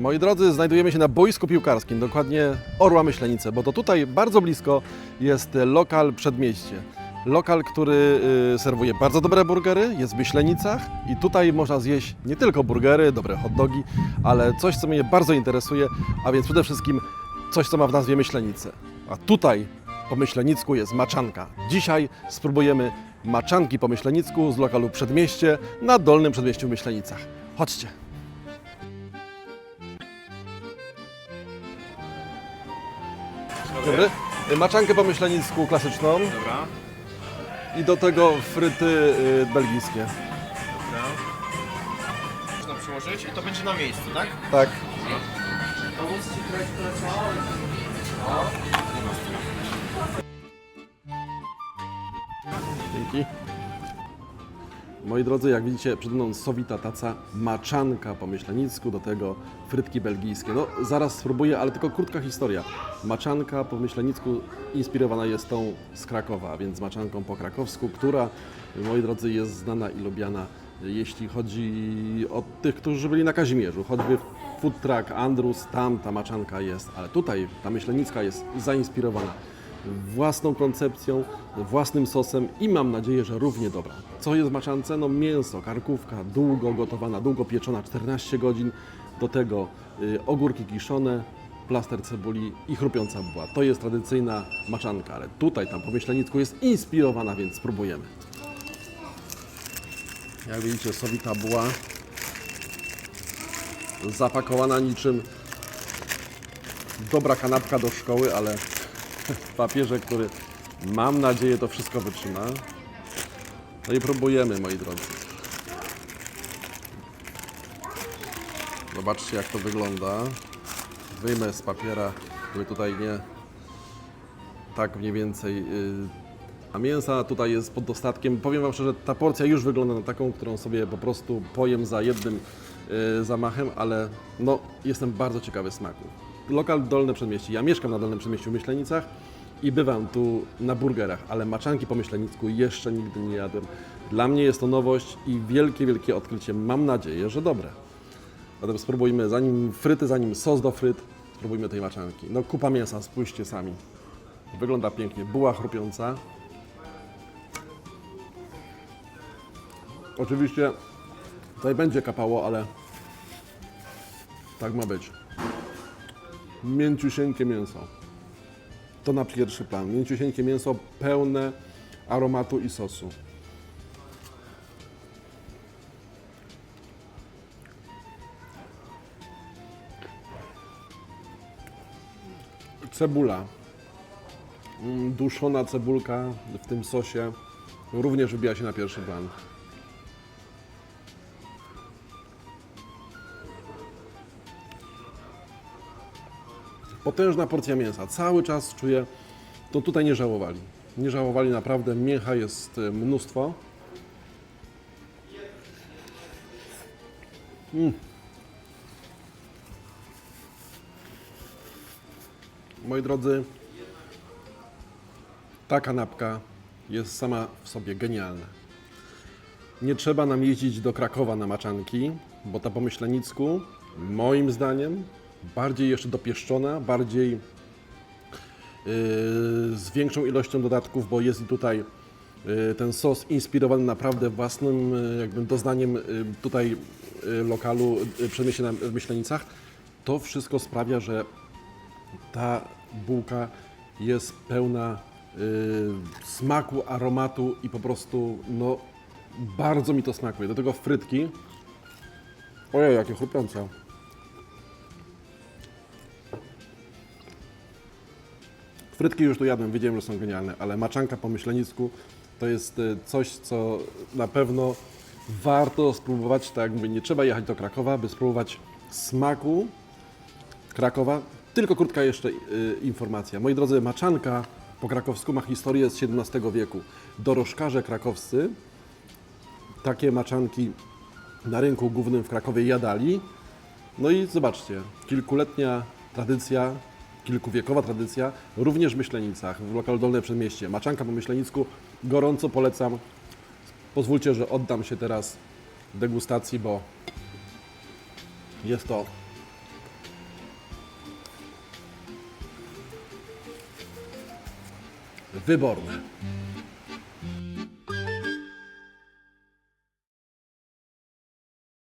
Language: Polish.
Moi drodzy, znajdujemy się na boisku piłkarskim, dokładnie Orła Myślenice, bo to tutaj bardzo blisko jest lokal Przedmieście. Lokal, który y, serwuje bardzo dobre burgery, jest w Myślenicach i tutaj można zjeść nie tylko burgery, dobre hot dogi, ale coś, co mnie bardzo interesuje, a więc przede wszystkim coś, co ma w nazwie Myślenice. A tutaj po Myślenicku jest maczanka. Dzisiaj spróbujemy maczanki po Myślenicku z lokalu Przedmieście na Dolnym Przedmieściu w Myślenicach. Chodźcie. Dobry. Maczankę po myślenicku klasyczną Dobra, i do tego fryty y, belgijskie. dobra. Można przyłożyć i to będzie na miejscu, tak? Tak. Dzięki. Moi drodzy, jak widzicie, przed mną sowita taca maczanka po myślenicku, do tego frytki belgijskie. No, zaraz spróbuję, ale tylko krótka historia. Maczanka po myślenicku inspirowana jest tą z Krakowa, więc maczanką po krakowsku, która, moi drodzy, jest znana i lubiana, jeśli chodzi o tych, którzy byli na Kazimierzu. Choćby food truck, Andrus, tam ta maczanka jest, ale tutaj ta myślenicka jest zainspirowana własną koncepcją, własnym sosem i mam nadzieję, że równie dobra. Co jest w maczance? No mięso, karkówka, długo gotowana, długo pieczona, 14 godzin. Do tego y, ogórki kiszone, plaster cebuli i chrupiąca buła. To jest tradycyjna maczanka, ale tutaj, tam po myślenicku jest inspirowana, więc spróbujemy. Jak widzicie, sowita buła zapakowana niczym dobra kanapka do szkoły, ale papierze, który mam nadzieję to wszystko wytrzyma. No i próbujemy, moi drodzy. Zobaczcie, jak to wygląda. Wyjmę z papiera, żeby tutaj nie tak mniej więcej. Yy, a mięsa tutaj jest pod dostatkiem. Powiem Wam szczerze, ta porcja już wygląda na taką, którą sobie po prostu pojem za jednym yy, zamachem, ale no, jestem bardzo ciekawy smaku. Lokal Dolne Przedmieście. Ja mieszkam na Dolnym Przedmieściu w Myślenicach i bywam tu na burgerach, ale maczanki po Myślenicku jeszcze nigdy nie jadłem. Dla mnie jest to nowość i wielkie, wielkie odkrycie. Mam nadzieję, że dobre. Zatem spróbujmy, zanim fryty, zanim sos do fryt, spróbujmy tej maczanki. No kupa mięsa, spójrzcie sami. Wygląda pięknie, buła chrupiąca. Oczywiście tutaj będzie kapało, ale tak ma być. Mięciusieńkie mięso. To na pierwszy plan. Mięciusieńkie mięso pełne aromatu i sosu. Cebula. Mm, Duszona cebulka w tym sosie również wybija się na pierwszy plan. Potężna porcja mięsa. Cały czas czuję, to tutaj nie żałowali. Nie żałowali naprawdę, mięcha jest e, mnóstwo. Mm. Moi drodzy, ta kanapka jest sama w sobie genialna. Nie trzeba nam jeździć do Krakowa na maczanki, bo ta po Myślenicku, moim zdaniem, bardziej jeszcze dopieszczona, bardziej yy, z większą ilością dodatków, bo jest i tutaj yy, ten sos inspirowany naprawdę własnym yy, jakby doznaniem yy, tutaj yy, lokalu yy, w Myślenicach. To wszystko sprawia, że ta bułka jest pełna y, smaku, aromatu i po prostu no bardzo mi to smakuje. Do tego frytki. Ojej, jakie chrupiące. Frytki już tu jadłem, wiedziałem, że są genialne, ale maczanka po myślenicku to jest y, coś, co na pewno warto spróbować. Tak jak mówię, nie trzeba jechać do Krakowa, by spróbować smaku Krakowa. Tylko krótka jeszcze y, informacja. Moi drodzy, maczanka po krakowsku ma historię z XVII wieku. Dorożkarze krakowscy takie maczanki na rynku głównym w Krakowie jadali. No i zobaczcie, kilkuletnia tradycja, kilkuwiekowa tradycja, również w Myślenicach, w lokalu Dolne Przedmieście. Maczanka po myślenicku, gorąco polecam. Pozwólcie, że oddam się teraz degustacji, bo jest to wyborne.